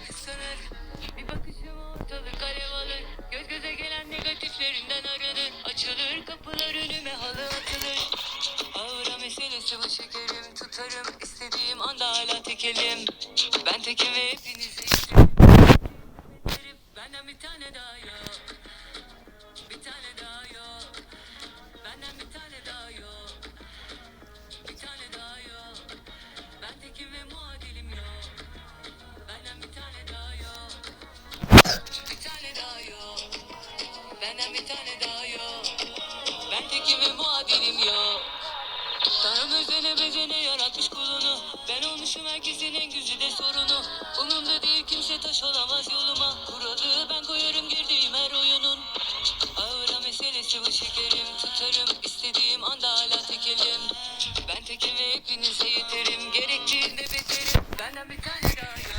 artık sınır Bir bakışım ortalık alev alır Göz göze gelen negatiflerinden arınır Açılır kapılar önüme halı atılır. Ağıra meselesi bu şekerim Tutarım istediğim anda hala tekelim. Ben tekim ve gibi muadilim yok. Tanrım özene bezene yaratmış kulunu. Ben olmuşum herkesin en güzide sorunu. Umumda değil kimse taş olamaz yoluma. Kuralı ben koyarım girdiğim her oyunun. Ağıra meselesi bu şekerim. Tutarım istediğim anda hala tekelim. Ben tekim hepinize yeterim. Gerektiğinde beterim. Benden bir tane daha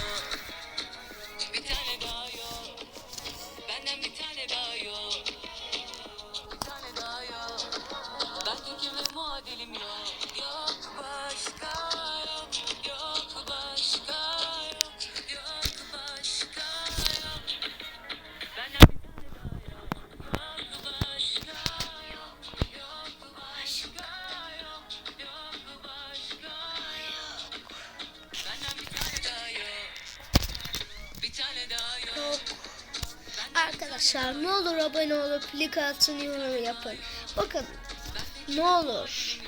Arkadaşlar ne olur abone olup like atın yorum yapın. Bakın ne olur